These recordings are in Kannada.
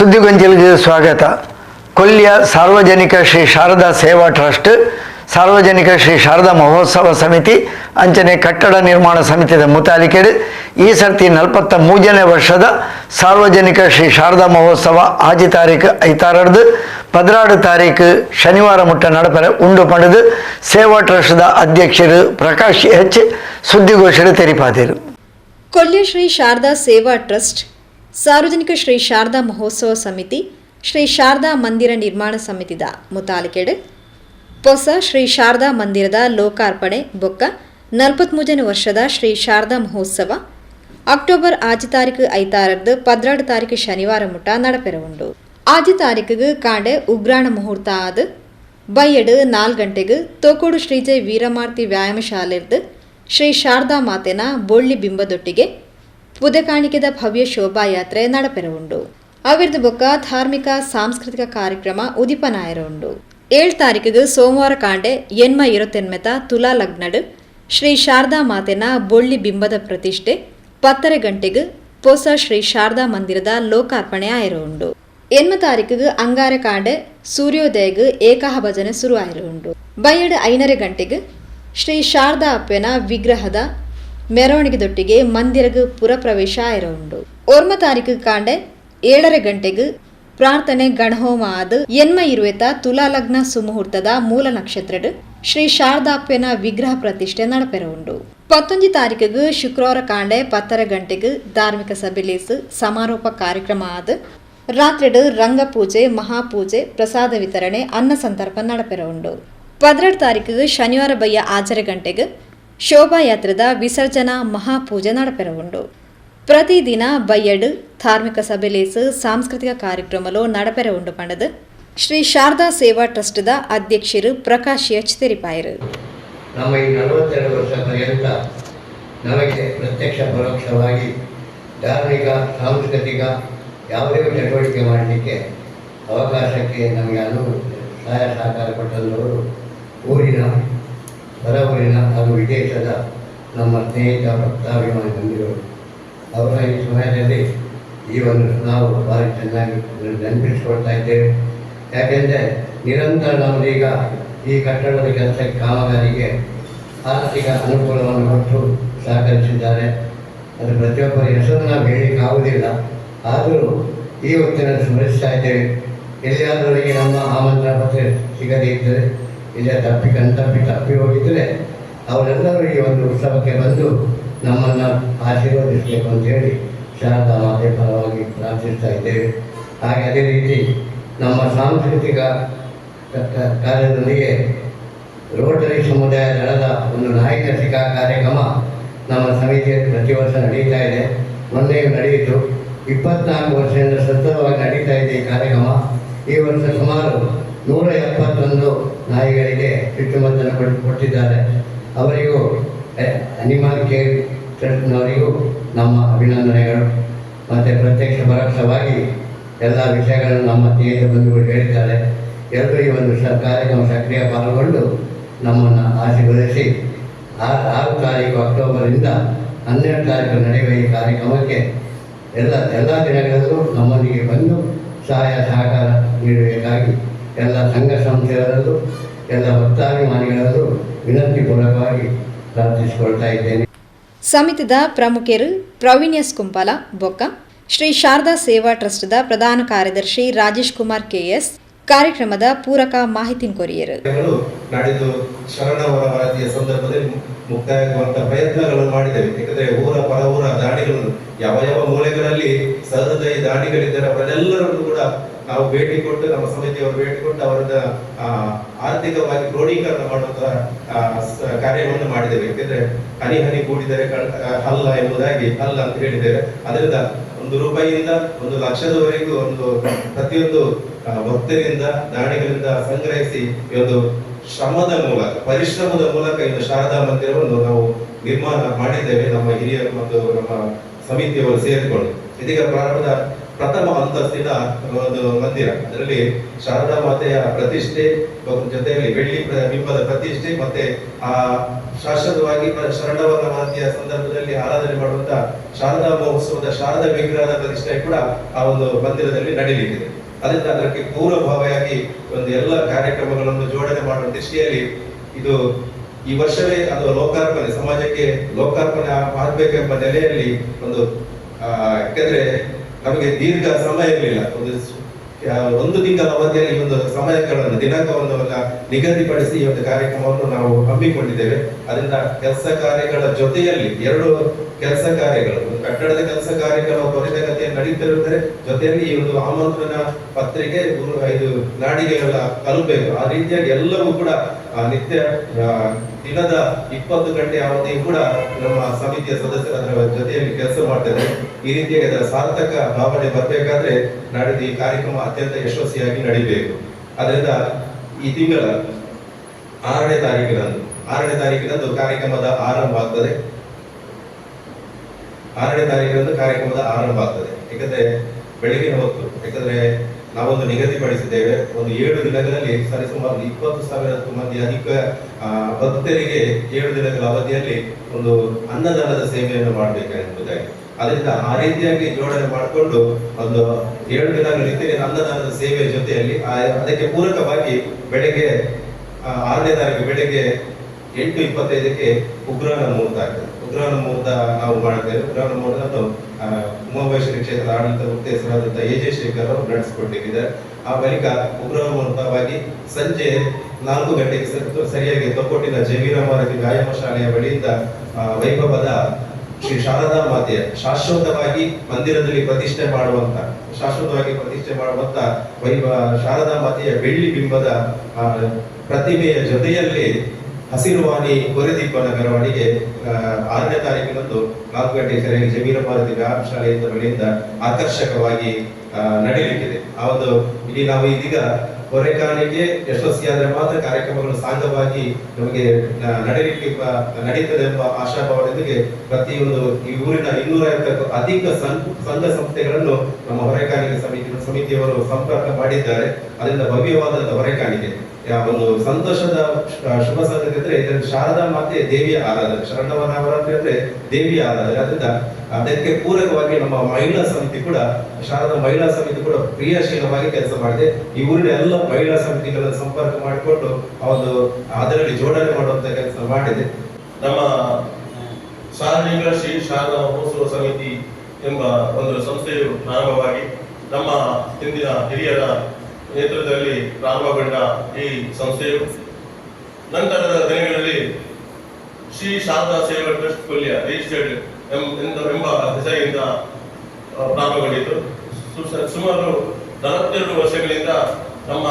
ಸುದ್ದಿಗೊಂಚಲಿಗೆ ಸ್ವಾಗತ. ಕೊಲ್ಲಿಯ ಸಾರ್ವಜನಿಕ ಶ್ರೀ ಶಾರದಾ ಸೇವಾ ಟ್ರಸ್ಟ್, ಸಾರ್ವಜನಿಕ ಶ್ರೀ ಶಾರದಾ ಮಹೋತ್ಸವ ಸಮಿತಿ, ಅಂಚನೆ ಕಟ್ಟಡ ನಿರ್ಮಾಣ ಸಮಿತಿಯ ಮುತಾಲಿಕೆಡು ಈ ಸರ್ತಿ ನಲವತ್ತ ಮೂಜನೇ ವರ್ಷದ ಸಾರ್ವಜನಿಕ ಶ್ರೀ ಶಾರದಾ ಮಹೋತ್ಸವ ಆಜಿ ತಾರೀಕು ಐತಾರಡ್ದು ಪದ್ರಾಡು ತಾರೀಕು ಶನಿವಾರ ಮುಟ್ಟ ನಡಪರೆ ಉಂಡು ಪಡೆದು. ಸೇವಾ ಟ್ರಸ್ಟ್ದ ಅಧ್ಯಕ್ಷರು ಪ್ರಕಾಶ್ ಎಚ್ ಸುದ್ದಿಗೋಷ್ಠಿ ತೆರಿಪಾದಿರು. ಕೊಲ್ಲಿ ಶ್ರೀ ಶಾರದಾ ಸೇವಾ ಟ್ರಸ್ಟ್ ಸಾರ್ವಜನಿಕ ಶ್ರೀ ಶಾರದಾ ಮಹೋತ್ಸವ ಸಮಿತಿ, ಶ್ರೀ ಶಾರದಾ ಮಂದಿರ ನಿರ್ಮಾಣ ಸಮಿತಿದ ಮುತಾಲಿಕೆಡೆ, ಹೊಸ ಶ್ರೀ ಶಾರದಾ ಮಂದಿರದ ಲೋಕಾರ್ಪಣೆ ಬೊಕ್ಕ ನಲ್ಪತ್ಮೂಜನ ವರ್ಷದ ಶ್ರೀ ಶಾರದಾ ಮಹೋತ್ಸವ ಅಕ್ಟೋಬರ್ ಆಜಿ ತಾರೀಕು ಐತಾರದ್ದು ಪದ್ರಾಡು ತಾರೀಕು ಶನಿವಾರ ಮುಟ್ಟ ನಡಪೆರ ಉಂಡು ಆಜಿ ತಾರೀಕಿಗೆ ಕಾಂಡೆ ಉಗ್ರಾಣ ಮುಹೂರ್ತ ಆದ ಬೈಯಡು ನಾಲ್ಕು ಗಂಟೆಗೆ ತೋಕೋಡು ಶ್ರೀಜಯ ವೀರಮಾರ್ತಿ ವ್ಯಾಯಾಮ ಶಾಲೆರ್ದು ಶ್ರೀ ಶಾರದಾ ಮಾತೆನ ಬೊಳ್ಳಿ ಬಿಂಬದೊಟ್ಟಿಗೆ ಪುದಕಾಣಿಕೆದ ಭವ್ಯ ಶೋಭಾಯಾತ್ರೆ ನಡಪೆರವುಂಡು ಅವಿರ್ದು ಬೊಕ್ಕ ಧಾರ್ಮಿಕ, ಸಾಂಸ್ಕೃತಿಕ ಕಾರ್ಯಕ್ರಮ ಉದಿಪನಾಯರ ಉಂಡು ಏಳ್ ತಾರೀಕಿಗೆ ಸೋಮವಾರ ಕಾಂಡೆ ಎನ್ಮ ಇರೊತ್ತೆನ್ಮೆತ ತುಲಾ ಲಗ್ನಡ್ ಶ್ರೀ ಶಾರದಾ ಮಾತೆನ ಬೊಳ್ಳಿ ಬಿಂಬದ ಪ್ರತಿಷ್ಠೆ ಪತ್ತರೆ ಗಂಟೆಗೆ ಪೊಸ ಶ್ರೀ ಶಾರದಾ ಮಂದಿರದ ಲೋಕಾರ್ಪಣೆ ಆಯರ ಉಂಡು ಎನ್ಮ ತಾರೀಕಿಗೆ ಅಂಗಾರ ಕಾಂಡೆ ಸೂರ್ಯೋದಯಗೆ ಏಕಾಹ ಭಜನೆ ಶುರು ಉಂಡು ಬಯಡ್ ಐನರೆ ಗಂಟೆಗೆ ಶ್ರೀ ಶಾರದಾ ಅಪ್ಪೆನ ವಿಗ್ರಹದ ಮೆರವಣಿಗೆದೊಟ್ಟಿಗೆ ಮಂದಿರಗ ಪುರಪ್ರವೇಶ ಉಂಡು ಓರ್ಮ ತಾರೀಕು ಕಾಂಡೆ ಏಳರ ಗಂಟೆಗೆ ಪ್ರಾರ್ಥನೆ ಗಣಹೋಮ ಆದ ಎನ್ಮ ಇರುವೆತ ತುಲಾಲಗ್ನ ಸುಮುಹೂರ್ತದ ಮೂಲ ನಕ್ಷತ್ರಡ್ ಶ್ರೀ ಶಾರದಾಪ್ಯನ ವಿಗ್ರಹ ಪ್ರತಿಷ್ಠೆ ನಡಪೆರ ಉಂಡು ಪತ್ತೊಂಜಿ ತಾರೀಕಿಗೆ ಶುಕ್ರವಾರ ಕಾಂಡೆ ಪತ್ತರ ಗಂಟೆಗೆ ಧಾರ್ಮಿಕ ಸಭೆಲೇಸು ಸಮಾರೋಪ ಕಾರ್ಯಕ್ರಮ ಆದ ರಾತ್ರಿಡ್ ರಂಗಪೂಜೆ ಮಹಾಪೂಜೆ ಪ್ರಸಾದ ವಿತರಣೆ, ಅನ್ನ ಸಂದರ್ಭ ನಡಪೆರ ಉಂಡು ತಾರೀಕಿಗೆ ಶನಿವಾರ ಬಯ್ಯ ಆಚರ ಗಂಟೆಗೆ ಶೋಭಾಯಾತ್ರದ ವಿಸರ್ಜನಾ ಮಹಾಪೂಜೆ ನಡಪೆರ ಉಂಡು ಪ್ರತಿದಿನ ಬಯ್ಯಡ್ ಧಾರ್ಮಿಕ ಸಭೆಲೇಸು ಸಾಂಸ್ಕೃತಿಕ ಕಾರ್ಯಕ್ರಮಲು ನಡಪೆರ ಉಂಡು ಪಂಡದು ಶ್ರೀ ಶಾರದಾ ಸೇವಾ ಟ್ರಸ್ಟ್ದ ಅಧ್ಯಕ್ಷರು ಪ್ರಕಾಶ್ ಎಚ್. ತೆರಿಪಾಯರು. ನಮ್ಮ ಈ ನಲವತ್ತೆರಡು ವರ್ಷ ಪರ್ಯಂತ ನಮಗೆ ಪ್ರತ್ಯಕ್ಷ ಪರೋಕ್ಷವಾಗಿ ಧಾರ್ಮಿಕ, ಸಾಂಸ್ಕೃತಿಕ ಯಾವುದೇ ಚಟುವಟಿಕೆ ಮಾಡಲಿಕ್ಕೆ ಅವಕಾಶಕ್ಕೆ ನಮಗೆ ಅನು ಸಹಾಯ ಸಹಕಾರ ಕೊಟ್ಟಂತವರು ಊರಿನ ಹೊರ ಊರಿನ ಹಾಗೂ ವಿದೇಶದ ನಮ್ಮ ಸ್ನೇಹಿತ ಭಕ್ತಾಭಿಮಾನಿ ಬಂದಿರೋರು. ಅವರ ಈ ಸಮಯದಲ್ಲಿ ಈ ಒಂದು ನಾವು ಭಾರಿ ಚೆನ್ನಾಗಿ ನೆನಪಿಸಿಕೊಳ್ತಾ ಇದ್ದೇವೆ. ಯಾಕೆಂದರೆ ನಿರಂತರ ನಮ್ಮದೀಗ ಈ ಕಟ್ಟಡದ ಕೆಲಸ ಕಾಮಗಾರಿಗೆ ಆರ್ಥಿಕ ಅನುಕೂಲವನ್ನು ಕೊಟ್ಟು ಸಹಕರಿಸಿದ್ದಾರೆ. ಅದು ಪ್ರತಿಯೊಬ್ಬರ ಹೆಸರು ನಾವು ಹೇಳಲಿಕ್ಕೆ ಆಗುವುದಿಲ್ಲ. ಆದರೂ ಈ ಹೊತ್ತಿನಲ್ಲಿ ಸ್ಮರಿಸ್ತಾ ಇದ್ದೇವೆ. ಎಲ್ಲಿಯಾದವರಿಗೆ ನಮ್ಮ ಆಮಂತ್ರಣ ಪತ್ರ ಸಿಗದೇ ಇದ್ದರೆ ಇಲ್ಲ ತಪ್ಪಿ ಕಣ್ತಪ್ಪಿ ತಪ್ಪಿ ಹೋಗಿದ್ರೆ ಅವರೆಲ್ಲರೂ ಈ ಒಂದು ಉತ್ಸವಕ್ಕೆ ಬಂದು ನಮ್ಮನ್ನು ಆಶೀರ್ವದಿಸಬೇಕು ಅಂತೇಳಿ ಶಾರದಾ ಮಾತೆ ಪರವಾಗಿ ಪ್ರಾರ್ಥಿಸ್ತಾ ಇದ್ದೇವೆ. ಹಾಗೆ ಅದೇ ರೀತಿ ನಮ್ಮ ಸಾಂಸ್ಕೃತಿಕ ಕಾರ್ಯದೊಂದಿಗೆ ರೋಟರಿ ಸಮುದಾಯ ದಳದ ಒಂದು ನಾಯಕ ಸಿಕಾ ಕಾರ್ಯಕ್ರಮ ನಮ್ಮ ಸಮಿತಿಯಲ್ಲಿ ಪ್ರತಿ ವರ್ಷ ನಡೀತಾ ಇದೆ. ಮೊನ್ನೆಯೂ ನಡೆಯಿತು. ಇಪ್ಪತ್ನಾಲ್ಕು ವರ್ಷದಿಂದ ಸತತವಾಗಿ ನಡೀತಾ ಇದೆ ಈ ಕಾರ್ಯಕ್ರಮ. ಈ ವರ್ಷ ಸುಮಾರು ನೂರ ಎಪ್ಪತ್ತೊಂದು ನಾಯಿಗಳಿಗೆ ಚುಚ್ಚುಮದ್ದನ್ನು ಕೊಟ್ಟು ಕೊಟ್ಟಿದ್ದಾರೆ. ಅವರಿಗೂ ಅನಿಮಲ್ ಕೇರ್ ಟ್ರಸ್ಟ್ನವರಿಗೂ ನಮ್ಮ ಅಭಿನಂದನೆಗಳು. ಮತ್ತು ಪ್ರತ್ಯಕ್ಷ ಪರೋಕ್ಷವಾಗಿ ಎಲ್ಲ ವಿಷಯಗಳನ್ನು ನಮ್ಮ ಸ್ನೇಹಿತ ಬಂಧುಗಳು ಹೇಳಿದ್ದಾರೆ. ಎಲ್ಲರೂ ಈ ಒಂದು ಸ ಕಾರ್ಯಕ್ರಮ ಸಕ್ರಿಯ ಪಾಲ್ಗೊಂಡು ನಮ್ಮನ್ನು ಆಶೀರ್ವದಿಸಿ. ಆರು ಆರು ತಾರೀಕು ಅಕ್ಟೋಬರಿಂದ ಹನ್ನೆರಡು ತಾರೀಕು ನಡೆಯುವ ಈ ಕಾರ್ಯಕ್ರಮಕ್ಕೆ ಎಲ್ಲ ಎಲ್ಲ ದಿನಗಳಲ್ಲೂ ನಮ್ಮೊಂದಿಗೆ ಬಂದು ಸಹಾಯ, ಸಹಕಾರ ನೀಡಬೇಕಾಗಿ ಎಲ್ಲ ಸಂಘ ಸಂಸ್ಥೆಗಳಲ್ಲೂ ಎಲ್ಲ ಭಕ್ತಾಭಿಮಾನಿಗಳಲ್ಲೂ ವಿನಂತಿಪೂರ್ವಕವಾಗಿ ಪ್ರಾರ್ಥಿಸಿಕೊಳ್ತಾ ಇದ್ದೇನೆ. ಸಮಿತಿದ ಪ್ರಮುಖರು ಪ್ರವೀಣ್ಯಸ್ ಕುಂಪಲ ಬೊಕ್ಕ ಶ್ರೀ ಶಾರದಾ ಸೇವಾ ಟ್ರಸ್ಟ್ದ ಪ್ರಧಾನ ಕಾರ್ಯದರ್ಶಿ ರಾಜೇಶ್ ಕುಮಾರ್ ಕೆಎಸ್ ಕಾರ್ಯಕ್ರಮದ ಪೂರಕ ಮಾಹಿತಿ ಕೊರಿಯರು. ನಾಡಿದ್ದು ಶರಣವರ ವರದಿಯ ಸಂದರ್ಭದಲ್ಲಿ ಮುಕ್ತಾಯವಾದ ಪ್ರಯತ್ನಗಳನ್ನು ಮಾಡಿದ್ದೇವೆ. ಯಾಕಂದ್ರೆ ಊರ ಪರ ಊರ ದಾಳಿಗಳು ಯಾವ ಯಾವ ಮೂಲೆಗಳಲ್ಲಿ ಸಹೃದಯ ದಾಡಿಗಳಿದ್ದರೆ ಅವರೆಲ್ಲರನ್ನು ಕೂಡ ನಾವು ಭೇಟಿ ಕೊಟ್ಟು, ನಮ್ಮ ಸಮಿತಿಯವರು ಭೇಟಿ ಕೊಟ್ಟು ಅವರದ ಆರ್ಥಿಕವಾಗಿ ಕ್ರೋಢೀಕರಣ ಮಾಡುವಂತಹ ಕಾರ್ಯವನ್ನು ಮಾಡಿದ್ದೇವೆ. ಯಾಕೆಂದ್ರೆ ಹನಿ ಹನಿ ಕೂಡಿದರೆ ಹಲ್ಲ ಎಂಬುದಾಗಿ ಹಲ್ಲ ಅಂತ ಹೇಳಿದ್ದೇವೆ. ಅದರಿಂದ ಒಂದು ರೂಪಾಯಿಯಿಂದ ಒಂದು ಲಕ್ಷದವರೆಗೂ ಒಂದು ಪ್ರತಿಯೊಂದು ಭಕ್ತರಿಂದ, ದಾನಿಗಳಿಂದ ಸಂಗ್ರಹಿಸಿ ಒಂದು ಶ್ರಮದ ಮೂಲಕ, ಪರಿಶ್ರಮದ ಮೂಲಕ ಇನ್ನು ಶಾರದಾ ಮಂದಿರವನ್ನು ನಾವು ನಿರ್ಮಾಣ ಮಾಡಿದ್ದೇವೆ, ನಮ್ಮ ಹಿರಿಯರು ಮತ್ತು ನಮ್ಮ ಸಮಿತಿಯವರು ಸೇರಿಕೊಂಡು. ಇದೀಗ ಪ್ರಾರಂಭದ ಪ್ರಥಮ ಅಂತಸ್ತಿನ ಒಂದು ಮಂದಿರ. ಅದರಲ್ಲಿ ಶಾರದಾ ಮಾತೆಯ ಪ್ರತಿಷ್ಠೆ ಜೊತೆಯಲ್ಲಿ ಬೆಳ್ಳಿ ಬಿಂಬದ ಪ್ರತಿಷ್ಠೆ, ಮತ್ತೆ ಆ ಶಾಶ್ವತವಾಗಿ ಶರಣವರ ಮಾತೆಯ ಸಂದರ್ಭದಲ್ಲಿ ಆರಾಧನೆ ಮಾಡುವಂತ ಶಾರದಾ ಮಹೋತ್ಸವದ ಶಾರದಾ ವಿಗ್ರಹದ ಪ್ರತಿಷ್ಠೆ ಕೂಡ ಆ ಒಂದು ಮಂದಿರದಲ್ಲಿ ನಡೆಯಲಿದೆ ಅದರಿಂದ ಅದಕ್ಕೆ ಪೂರ್ವಭಾವಿಯಾಗಿ ಒಂದು ಎಲ್ಲ ಕಾರ್ಯಕ್ರಮಗಳನ್ನು ಜೋಡಣೆ ಮಾಡುವ ದೃಷ್ಟಿಯಲ್ಲಿ ಇದು ಈ ವರ್ಷವೇ ಅದು ಲೋಕಾರ್ಪಣೆ, ಸಮಾಜಕ್ಕೆ ಲೋಕಾರ್ಪಣೆ ಮಾಡಬೇಕೆಂಬ ನೆಲೆಯಲ್ಲಿ ಒಂದು ಯಾಕಂದ್ರೆ ನಮಗೆ ದೀರ್ಘ ಸಮಯ ಇರಲಿಲ್ಲ. ಒಂದು ಒಂದು ತಿಂಗಳ ಅವಧಿಯಲ್ಲಿ ಒಂದು ಸಮಯಗಳನ್ನು ದಿನಾಂಕವನ್ನು ನಿಗದಿಪಡಿಸಿ ಈ ಒಂದು ಕಾರ್ಯಕ್ರಮವನ್ನು ನಾವು ಹಮ್ಮಿಕೊಂಡಿದ್ದೇವೆ. ಅದರಿಂದ ಕೆಲಸ ಕಾರ್ಯಗಳ ಜೊತೆಯಲ್ಲಿ ಎರಡು ಕೆಲಸ ಕಾರ್ಯಗಳು ಕಟ್ಟಡದ ಕೆಲಸ ಕಾರ್ಯಗಳು ತ್ವರಿತಗತಿಯ ನಡೀತಿರುತ್ತದೆ. ಜೊತೆಯಲ್ಲಿ ಈ ಒಂದು ಆಮಂತ್ರಣ ಪತ್ರಿಕೆ ಇದು ನಾಡಿಗೆಗಳ ತಲುಪಬೇಕು ಆ ರೀತಿಯಾಗಿ ಎಲ್ಲವೂ ಕೂಡ ನಿತ್ಯ ದಿನದ ಇಪ್ಪತ್ತು ಗಂಟೆ ಅವಧಿ ಕೂಡ ನಮ್ಮ ಸಮಿತಿಯ ಸದಸ್ಯರ ಜೊತೆಯಲ್ಲಿ ಕೆಲಸ ಮಾಡ್ತೇವೆ ಈ ರೀತಿಯಾಗಿ ಅದರ ಸಾರ್ಥಕ ಭಾವನೆ ಬರಬೇಕಾದ್ರೆ ನಾಡಿದ್ದು ಈ ಕಾರ್ಯಕ್ರಮ ಅತ್ಯಂತ ಯಶಸ್ವಿಯಾಗಿ ನಡೀಬೇಕು. ಅದರಿಂದ ಈ ತಿಂಗಳ ಆರನೇ ತಾರೀಕಿನಂದು ಆರನೇ ತಾರೀಕಿನಂದು ಕಾರ್ಯಕ್ರಮದ ಆರಂಭ ಆಗ್ತದೆ. ಆರನೇ ತಾರೀಕಿನಂದು ಕಾರ್ಯಕ್ರಮದ ಆರಂಭ ಆಗ್ತದೆ. ಯಾಕಂದ್ರೆ ಬೆಳಗಿನ ಹೊತ್ತು ಯಾಕಂದ್ರೆ ನಾವೊಂದು ನಿಗದಿಪಡಿಸಿದ್ದೇವೆ ಒಂದು ಏಳು ದಿನಗಳಲ್ಲಿ ಸರಿಸುಮಾರು ಇಪ್ಪತ್ತು ಸಾವಿರಕ್ಕೂ ಮಂದಿ ಅಧಿಕ ಭಕ್ತರಿಗೆ ಏಳು ದಿನಗಳ ಅವಧಿಯಲ್ಲಿ ಒಂದು ಅನ್ನದಾನದ ಸೇವೆಯನ್ನು ಮಾಡಬೇಕೆಂಬುದಾಗಿ ಅದರಿಂದ ಆ ರೀತಿಯಾಗಿ ಜೋಡಣೆ ಮಾಡಿಕೊಂಡು ಒಂದು ಏಳು ದಿನಗಳ ರೀತಿಯಲ್ಲಿ ಅನ್ನದಾನದ ಸೇವೆಯ ಜೊತೆಯಲ್ಲಿ ಅದಕ್ಕೆ ಪೂರಕವಾಗಿ ಬೆಳಗ್ಗೆ ಆರನೇ ತಾರೀಕು ಬೆಳಗ್ಗೆ ಎಂಟು ಇಪ್ಪತ್ತೈದಕ್ಕೆ ಉಗ್ರನ ಮುಹೂರ್ತ ಆಗ್ತದೆ. ಉಗ್ರನ ಮುಹೂರ್ತ ನಾವು ಮಾಡ್ತೇವೆ. ಉಗ್ರನ ಮುಹೂರ್ತವನ್ನು ಉಮಾಮಹೇಶ್ವರಿ ಕ್ಷೇತ್ರದ ಆಡಳಿತ ಮುಕ್ತೇಶ್ವರಾದಂಥ ಎ ಜೆ ಶೇಖರ್ ಅವರು ನಡೆಸಿಕೊಟ್ಟಿದ್ದಾರೆ. ಆ ಬಳಿಕ ಉಗ್ರಹ ಮುಹೂರ್ತವಾಗಿ ಸಂಜೆ ನಾಲ್ಕು ಗಂಟೆಗೆ ಸರಿಯಾಗಿ ತೊಕ್ಕೊಟ್ಟಿನ ಜಮೀರಮಾರತಿ ವ್ಯಾಯಾಮ ಶಾಲೆಯ ಬಳಿಯಿಂದ ವೈಭವದ ಶ್ರೀ ಶಾರದಾ ಮಾತೆಯ ಶಾಶ್ವತವಾಗಿ ಮಂದಿರದಲ್ಲಿ ಪ್ರತಿಷ್ಠೆ ಮಾಡುವಂತ, ಶಾಶ್ವತವಾಗಿ ಪ್ರತಿಷ್ಠೆ ಮಾಡುವಂತ ವೈಭವ, ಶಾರದಾ ಮಾತೆಯ ಬೆಳ್ಳಿ ಬಿಂಬದ ಪ್ರತಿಮೆಯ ಜೊತೆಯಲ್ಲಿ ಹಸಿರುವಾಣಿ ಕೊರೆದೀಪ ಮೆರವಣಿಗೆ ಆರನೇ ತಾರೀಕಿನಂದು ನಾಲ್ಕು ಗಂಟೆ ಸರಿಯಾಗಿ ಜಮೀನ ಭಾರತಿ ವ್ಯಾಯಾಮ ಶಾಲೆಯಿಂದ ಬಳಿಯಿಂದ ಆಕರ್ಷಕವಾಗಿ ನಡೆಯಲಿಕ್ಕಿದೆ. ಆ ಒಂದು ಇಲ್ಲಿ ನಾವು ಇದೀಗ ಹೊರೆಕಾಣಿಕೆ ಯಶಸ್ವಿಯಾದರೆ ಮಾತ್ರ ಕಾರ್ಯಕ್ರಮಗಳು ಸಾಂಗವಾಗಿ ನಮಗೆ ನಡೆಯಲಿಕ್ಕೆ ನಡೀತದೆ ಎಂಬ ಆಶಾಭಾವದೊಂದಿಗೆ ಪ್ರತಿಯೊಂದು ಈ ಊರಿನ ಇನ್ನೂರ ಐವತ್ತಕ್ಕೂ ಅಧಿಕ ಸಂಘ ಸಂಸ್ಥೆಗಳನ್ನು ನಮ್ಮ ಹೊರೆಕಾಣಿಕೆ ಸಮಿತಿ, ಸಮಿತಿಯವರು ಸಂಪರ್ಕ ಮಾಡಿದ್ದಾರೆ. ಅದರಿಂದ ಭವ್ಯವಾದಂತಹ ಹೊರೆಕಾಣಿಕೆ. ಒಂದು ಸಂತೋಷದ ಶುಭ ಸಂಗತಿ ಅಂದ್ರೆ ಶಾರದಾ ಮಾತೆ ದೇವಿಯ ಆರಾಧನೆ. ಶರಣವ ನವರಾತ್ರಿ ಅಂದ್ರೆ ದೇವಿಯ ಆರಾಧನೆ. ಅದರಿಂದ ಅದಕ್ಕೆ ಪೂರಕವಾಗಿ ನಮ್ಮ ಮಹಿಳಾ ಸಮಿತಿ ಕೂಡ, ಶಾರದಾ ಮಹಿಳಾ ಸಮಿತಿ ಕೂಡ ಕ್ರಿಯಾಶೀಲವಾಗಿ ಕೆಲಸ ಮಾಡಿದೆ. ಈ ಊರಿನ ಎಲ್ಲ ಮಹಿಳಾ ಸಮಿತಿಗಳನ್ನು ಸಂಪರ್ಕ ಮಾಡಿಕೊಂಡು ಒಂದು ಅದರಲ್ಲಿ ಜೋಡಣೆ ಮಾಡುವಂತ ಕೆಲಸ ಮಾಡಿದೆ. ನಮ್ಮ ಸಾರ್ವಜನಿಕ ಶ್ರೀ ಶಾರದಾ ಮಹೋತ್ಸವ ಸಮಿತಿ ಎಂಬ ಒಂದು ಸಂಸ್ಥೆಯು ಪ್ರಾರಂಭವಾಗಿ ನಮ್ಮ ಹಿಂದಿನ ಹಿರಿಯರ ನೇತೃತ್ವದಲ್ಲಿ ಪ್ರಾರಂಭಗೊಂಡ ಈ ಸಂಸ್ಥೆಯು ನಂತರದ ದಿನಗಳಲ್ಲಿ ಶ್ರೀ ಶಾರದಾ ಸೇವಾ ಟ್ರಸ್ಟ್ ಕೊಲ್ಯ ರಿಜಿಸ್ಟರ್ಡ್ ಎಂಬ ಹೆಸರಿನಿಂದ ಆ, ಪ್ರಾರಂಭಗೊಂಡಿತು ಸುಮಾರು ನಲವತ್ತೆರಡು ವರ್ಷಗಳಿಂದ ನಮ್ಮ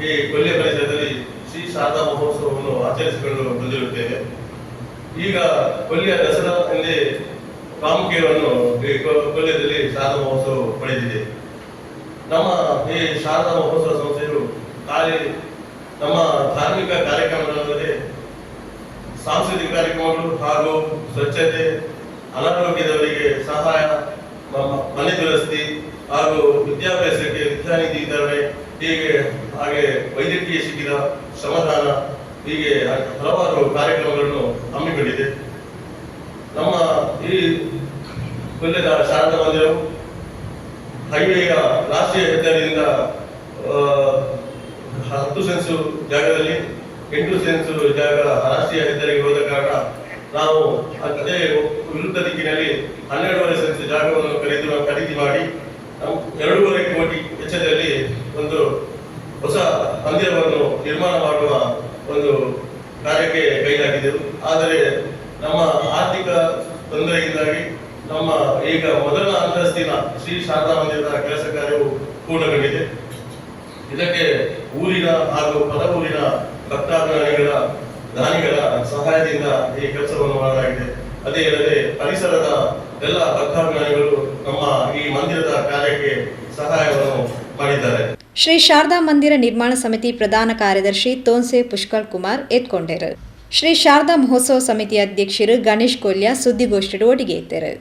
ಈ ಕೊಲ್ಯ ಪರಿಸರದಲ್ಲಿ ಶ್ರೀ ಶಾರದಾ ಮಹೋತ್ಸವವನ್ನು ಆಚರಿಸಿಕೊಂಡು ಬಂದಿರುತ್ತೇವೆ ಈಗ ಕೊಲ್ಲಿಯ ದಸರಾ ಎಂದೇ ಪ್ರಾಮುಖ್ಯವನ್ನು ಈ ಕೊ- ಕೊಲ್ಲಿಯದಲ್ಲಿ ಶಾರದಾ ಮಹೋತ್ಸವ ಪಡೆದಿದೆ. ನಮ್ಮ ಈ ಶಾರದಾ ಮಹೋತ್ಸವ ಸಂಸ್ಥೆಯು ಖಾಲಿ ನಮ್ಮ ಧಾರ್ಮಿಕ ಕಾರ್ಯಕ್ರಮಗಳಲ್ಲದೆ ಸಾಂಸ್ಕೃತಿಕ ಕಾರ್ಯಕ್ರಮಗಳು ಹಾಗೂ ಸ್ವಚ್ಛತೆ, ಅನಾರೋಗ್ಯದವರಿಗೆ ಸಹಾಯ ಮನೆ ದುರಸ್ತಿ ಹಾಗೂ ವಿದ್ಯಾಭ್ಯಾಸಕ್ಕೆ ವಿದ್ಯಾನಿಧಿ ವಿತರಣೆ ಹೀಗೆ ಹಾಗೆ ವೈದ್ಯಕೀಯ ಶಿಬಿರ, ಶ್ರಮದಾನ ಹೀಗೆ ಹಲವಾರು ಕಾರ್ಯಕ್ರಮಗಳನ್ನು ಹಮ್ಮಿಕೊಂಡಿದೆ. ನಮ್ಮ ಈ ಕೊಲ್ಲದ ಶಾರದಾ ಮಂದಿರವು ಹೈವೇಯ ರಾಷ್ಟ್ರೀಯ ಹೆದ್ದಾರಿಯಿಂದ ಹತ್ತು ಸೆನ್ಸು ಜಾಗದಲ್ಲಿ ಎಂಟು ಸೆನ್ಸು ಜಾಗ ರಾಷ್ಟ್ರೀಯ ಹೆದ್ದಾರಿಗೆ ಹೋದ ಕಾರಣ ನಾವು ಅದೇ ವಿರುದ್ಧ ದಿಕ್ಕಿನಲ್ಲಿ ಹನ್ನೆರಡೂವರೆ ಸೆನ್ಸ್ ಜಾಗವನ್ನು ಖರೀದಿ ಖರೀದಿ ಮಾಡಿ, ನಾವು ಎರಡೂವರೆ ಕೋಟಿ ವೆಚ್ಚದಲ್ಲಿ ಒಂದು ಹೊಸ ಮಂದಿರವನ್ನು ನಿರ್ಮಾಣ ಮಾಡುವ ಒಂದು ಕಾರ್ಯಕ್ಕೆ ಕೈಲಾಗಿದ್ದೆವು. ಆದರೆ ನಮ್ಮ ಆರ್ಥಿಕ ತೊಂದರೆಯಿಂದಾಗಿ ನಮ್ಮ ಈಗ ಮೊದಲ ಅಂತಸ್ತಿನ ಶ್ರೀ ಶಾರದಾ ಮಂದಿರದ ಕೆಲಸ ಕಾರ್ಯವು ಪೂರ್ಣಗೊಂಡಿದೆ. ಇದಕ್ಕೆ ಊರಿನ ಹಾಗೂ ಪರವೂರಿನ ಭಕ್ತಾಭಿಮಾನಿಗಳ, ದಾನಿಗಳ ಸಹಾಯದಿಂದ ಈ ಕೆಲಸವನ್ನು ಮಾಡಲಾಗಿದೆ. ಅದೇ ಅಲ್ಲದೆ ಪರಿಸರದ ಎಲ್ಲ ಭಕ್ತಾಭಿಮಾನಿಗಳು ನಮ್ಮ ಈ ಮಂದಿರದ ಕಾರ್ಯಕ್ಕೆ ಸಹಾಯವನ್ನು ಮಾಡಿದ್ದಾರೆ. ಶ್ರೀ ಶಾರದಾ ಮಂದಿರ ನಿರ್ಮಾಣ ಸಮಿತಿ ಪ್ರಧಾನ ಕಾರ್ಯದರ್ಶಿ ತೋನ್ಸೆ ಪುಷ್ಕಲ್ ಕುಮಾರ್ ಎತ್ಕೊಂಡರು. ಶ್ರೀ ಶಾರದಾ ಮಹೋತ್ಸವ ಸಮಿತಿ ಅಧ್ಯಕ್ಷರು ಗಣೇಶ್ ಕೊಲ್ಯ ಸುದ್ದಿಗೋಷ್ಠಿ ಒಟ್ಟಿಗೆ ಇದ್ದರು.